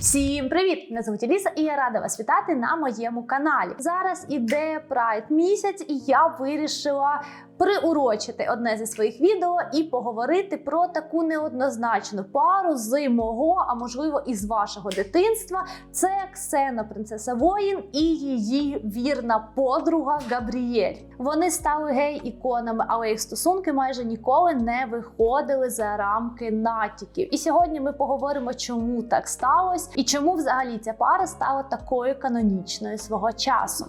Всім привіт! Мене звуть Аліса і я рада вас вітати на моєму каналі. Зараз іде Прайд місяць, і я вирішила приурочити одне зі своїх відео і поговорити про таку неоднозначну пару з мого, а можливо, і з вашого дитинства. Це Ксена, принцеса воїн і її вірна подруга Габрієль. Вони стали гей-іконами, але їх стосунки майже ніколи не виходили за рамки натяків. І сьогодні ми поговоримо, чому так сталося і чому взагалі ця пара стала такою канонічною свого часу.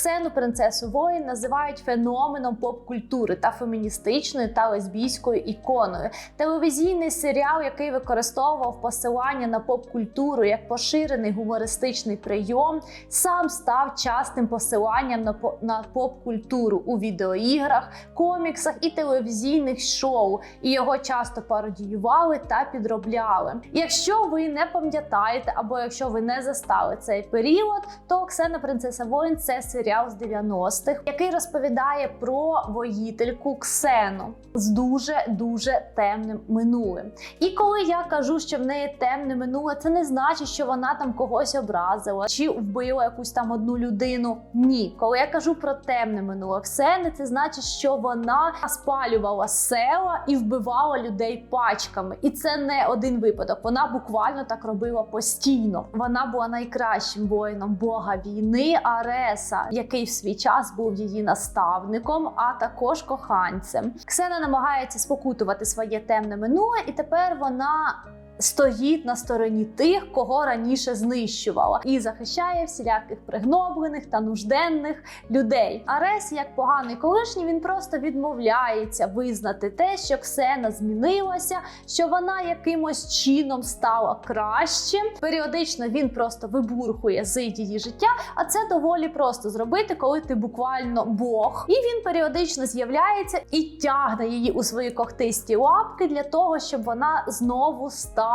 Ксену принцесу воїн називають феноменом поп-культури та феміністичною та лесбійською іконою. Телевізійний серіал, який використовував посилання на поп-культуру як поширений гумористичний прийом, сам став частим посиланням на на поп-культуру у відеоіграх, коміксах і телевізійних шоу. І його часто пародіювали та підробляли. Якщо ви не пам'ятаєте, або якщо ви не застали цей період, то Ксена Принцеса Воїн це серіал з 90-х, який розповідає про воїтельку Ксену з дуже дуже темним минулим. І коли я кажу, що в неї темне минуле, це не значить, що вона там когось образила чи вбила якусь там одну людину. Ні, коли я кажу про темне минуле Ксени, це значить, що вона спалювала села і вбивала людей пачками. І це не один випадок. Вона буквально так робила постійно. Вона була найкращим воїном бога війни Ареса, який в свій час був її наставником, а також коханцем. Ксена намагається спокутувати своє темне минуле, і тепер вона. Стоїть на стороні тих, кого раніше знищувала, і захищає всіляких пригноблених та нужденних людей. Арес, як поганий колишній, він просто відмовляється визнати те, що Ксена змінилася, що вона якимось чином стала краще. Періодично він просто вибурхує з її життя, а це доволі просто зробити, коли ти буквально Бог. І він періодично з'являється і тягне її у свої когтисті лапки для того, щоб вона знову стала.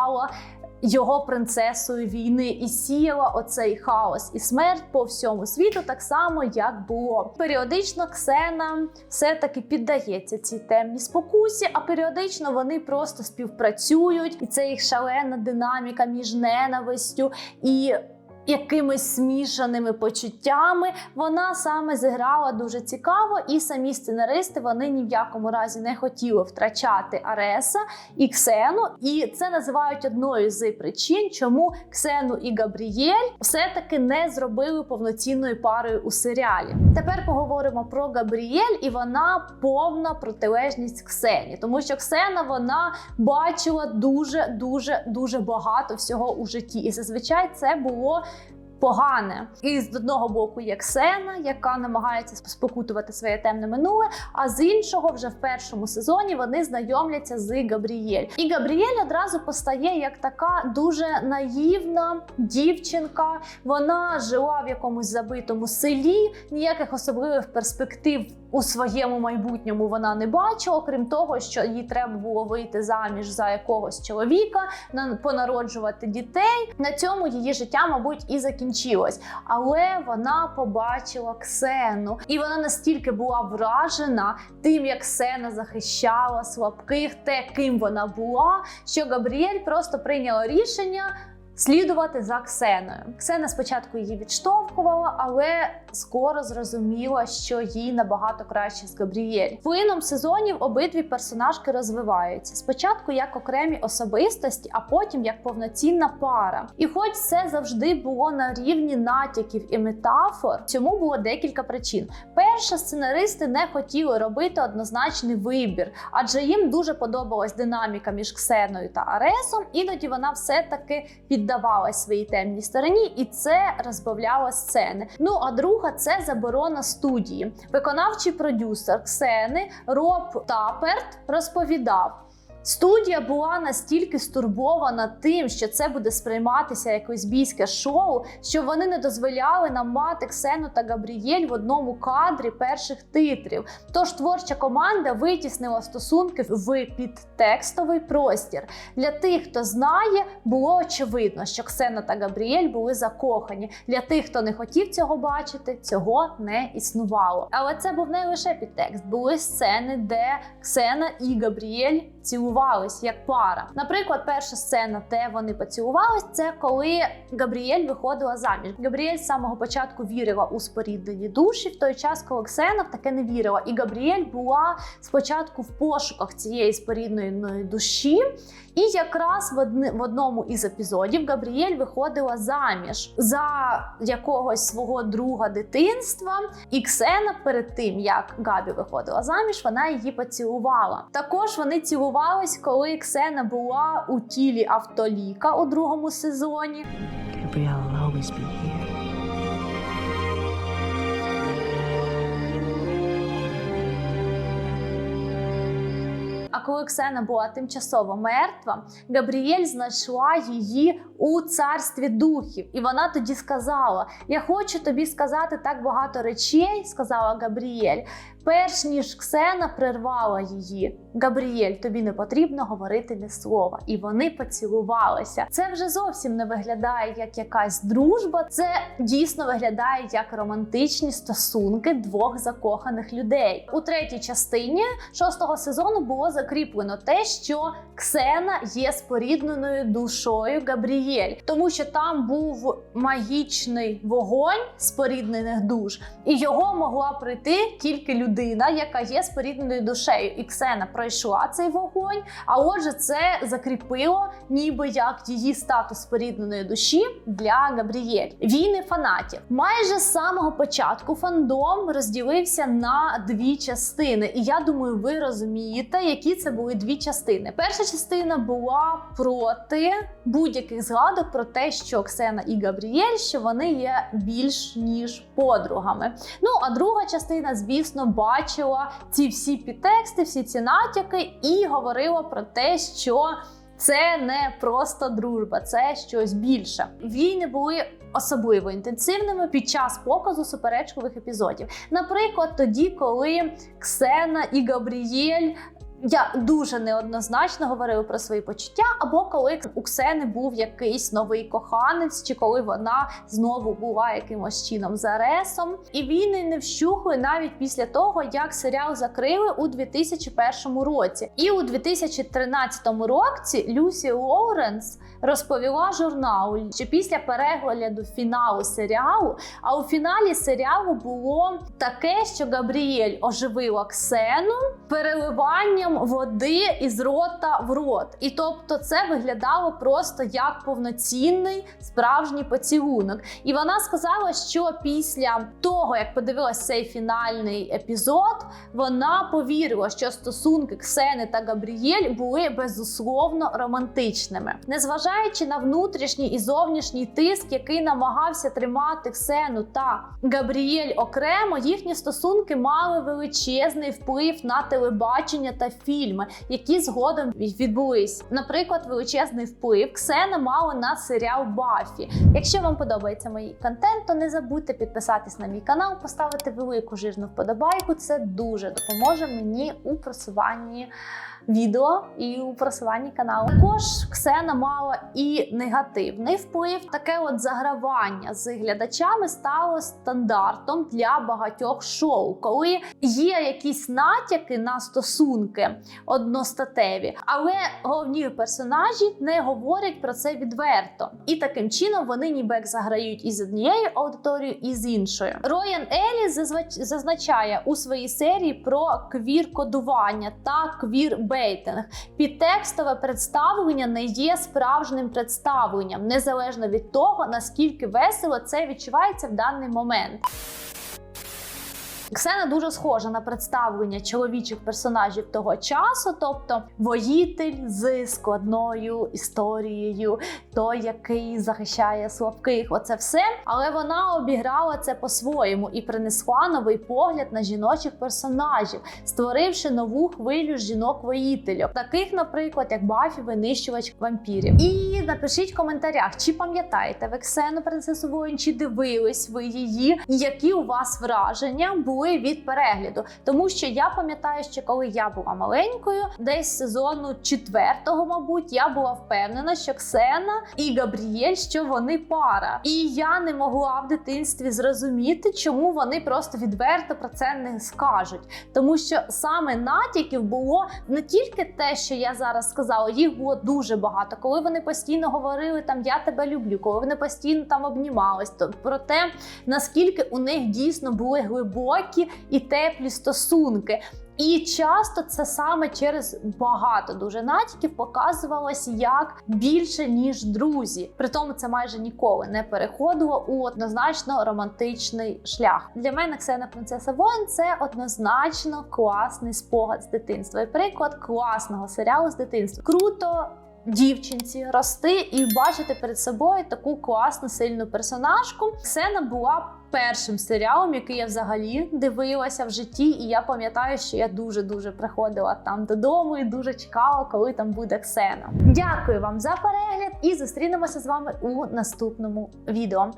Його принцесою війни і сіяла оцей хаос і смерть по всьому світу, так само як було. Періодично Ксена все-таки піддається цій темній спокусі, а періодично вони просто співпрацюють, і це їх шалена динаміка між ненавистю і якимись смішаними почуттями. Вона саме зіграла дуже цікаво, і самі сценаристи вони ні в якому разі не хотіли втрачати Ареса і Ксену. І це називають одною з причин, чому Ксену і Габрієль все-таки не зробили повноцінною парою у серіалі. Тепер поговоримо про Габрієль, і вона повна протилежність Ксені, тому що Ксена вона бачила дуже дуже дуже багато всього у житті, і зазвичай це було погане. І з одного боку є Ксена, яка намагається спокутувати своє темне минуле. А з іншого, вже в першому сезоні вони знайомляться з Габрієль. І Габрієль одразу постає як така дуже наївна дівчинка. Вона жила в якомусь забитому селі, ніяких особливих перспектив. У своєму майбутньому вона не бачила, окрім того, що їй треба було вийти заміж за якогось чоловіка, на- понароджувати дітей. На цьому її життя, мабуть, і закінчилось. Але вона побачила Ксену, і вона настільки була вражена тим, як Ксена захищала слабких, те, ким вона була, що Габріель просто прийняла рішення. Слідувати за Ксеною. Ксена спочатку її відштовхувала, але скоро зрозуміла, що їй набагато краще з Габрієль. Плином сезонів обидві персонажки розвиваються. Спочатку як окремі особистості, а потім як повноцінна пара. І хоч це завжди було на рівні натяків і метафор, цьому було декілька причин. Перше, сценаристи не хотіли робити однозначний вибір, адже їм дуже подобалась динаміка між Ксеною та Аресом. Іноді вона все-таки піддавалась своїй темній стороні, і це розбавляло сцени. Ну а друга це заборона студії. Виконавчий продюсер Ксени Роб Таперт розповідав. Студія була настільки стурбована тим, що це буде сприйматися як лесбійське шоу, що вони не дозволяли нам мати Ксену та Габрієль в одному кадрі перших титрів. Тож творча команда витіснила стосунки в підтекстовий простір. Для тих, хто знає, було очевидно, що Ксена та Габріель були закохані. Для тих, хто не хотів цього бачити, цього не існувало. Але це був не лише підтекст, були сцени, де Ксена і Габріель цілували поцілувались як пара. Наприклад, перша сцена, де вони поцілувались, це коли Габріель виходила заміж. Габріель з самого початку вірила у споріднені душі, в той час, коли Ксена в таке не вірила. І Габріель була спочатку в пошуках цієї спорідненої душі. І якраз в, одному із епізодів Габріель виходила заміж за якогось свого друга дитинства. І Ксена перед тим, як Габі виходила заміж, вона її поцілувала. Також вони цілувались, коли Ксена була у тілі автоліка у другому сезоні. А коли Ксена була тимчасово мертва, Габріель знайшла її у царстві духів, і вона тоді сказала: Я хочу тобі сказати так багато речей, сказала Габріель. Перш ніж Ксена прервала її. Габріель, тобі не потрібно говорити ні слова. І вони поцілувалися. Це вже зовсім не виглядає як якась дружба. Це дійсно виглядає як романтичні стосунки двох закоханих людей. У третій частині шостого сезону було закріплено те, що Ксена є спорідненою душою Габріель, тому що там був магічний вогонь споріднених душ, і його могла пройти тільки людина, яка є спорідненою душею. І Ксена пройшла цей вогонь. А отже, це закріпило, ніби як її статус спорідненої душі для Габріель. Війни фанатів майже з самого початку фандом розділився на дві частини, і я думаю, ви розумієте, які це були дві частини. Перша частина була проти будь-яких згадок про те, що Ксена і Габріель, що вони є більш ніж подругами. Ну а друга частина, звісно, бачила ці всі підтексти, всі ці натяки, і говорила про те, що це не просто дружба, це щось більше. Війни були особливо інтенсивними під час показу суперечкових епізодів. Наприклад, тоді, коли Ксена і Габріель. Я дуже неоднозначно говорила про свої почуття, або коли у Ксени був якийсь новий коханець, чи коли вона знову була якимось чином за ресом. І війни не вщухли навіть після того, як серіал закрили у 2001 році. І у 2013 році Люсі Лоуренс розповіла журналу, що після перегляду фіналу серіалу, а у фіналі серіалу було таке, що Габріель оживила Ксену переливанням води із рота в рот. І тобто це виглядало просто як повноцінний справжній поцілунок. І вона сказала, що після того, як подивилась цей фінальний епізод, вона повірила, що стосунки Ксени та Габріель були безусловно романтичними, незважаючи на внутрішній і зовнішній тиск, який намагався тримати Ксену та Габріель окремо, їхні стосунки мали величезний вплив на телебачення та фільми, які згодом відбулись. Наприклад, величезний вплив Ксена мала на серіал Бафі. Якщо вам подобається мій контент, то не забудьте підписатись на мій канал, поставити велику жирну вподобайку. Це дуже допоможе мені у просуванні. Відео і у просуванні каналу також Ксена мала і негативний вплив. Таке от загравання з глядачами стало стандартом для багатьох шоу, коли є якісь натяки на стосунки одностатеві, але головні персонажі не говорять про це відверто. І таким чином вони ніби як заграють із однією аудиторією, і з іншою. Роян Елі зазначає у своїй серії про квір-кодування та квір-бейтинг. Підтекстове представлення не є справжнім представленням, незалежно від того, наскільки весело це відчувається в даний момент. Ксена дуже схожа на представлення чоловічих персонажів того часу, тобто воїтель з складною історією, той, який захищає слабких, оце все. Але вона обіграла це по-своєму і принесла новий погляд на жіночих персонажів, створивши нову хвилю жінок-воїтельок, таких, наприклад, як Бафі, винищувач вампірів. І напишіть в коментарях, чи пам'ятаєте ви Ксену принцесу воїн, чи дивились ви її, і які у вас враження були травмує від перегляду, тому що я пам'ятаю, що коли я була маленькою, десь сезону четвертого, мабуть, я була впевнена, що Ксена і Габріель, що вони пара, і я не могла в дитинстві зрозуміти, чому вони просто відверто про це не скажуть. Тому що саме натяків було не тільки те, що я зараз сказала, їх було дуже багато. Коли вони постійно говорили там Я тебе люблю, коли вони постійно там обнімались, то про те, наскільки у них дійсно були глибокі і теплі стосунки. І часто це саме через багато дуже натяків показувалось як більше ніж друзі. Притому це майже ніколи не переходило у однозначно романтичний шлях. Для мене Ксена Принцеса Воїн це однозначно класний спогад з дитинства. І приклад класного серіалу з дитинства. Круто дівчинці рости і бачити перед собою таку класну сильну персонажку. Ксена була першим серіалом, який я взагалі дивилася в житті, і я пам'ятаю, що я дуже дуже приходила там додому і дуже чекала, коли там буде Ксена. Дякую вам за перегляд і зустрінемося з вами у наступному відео.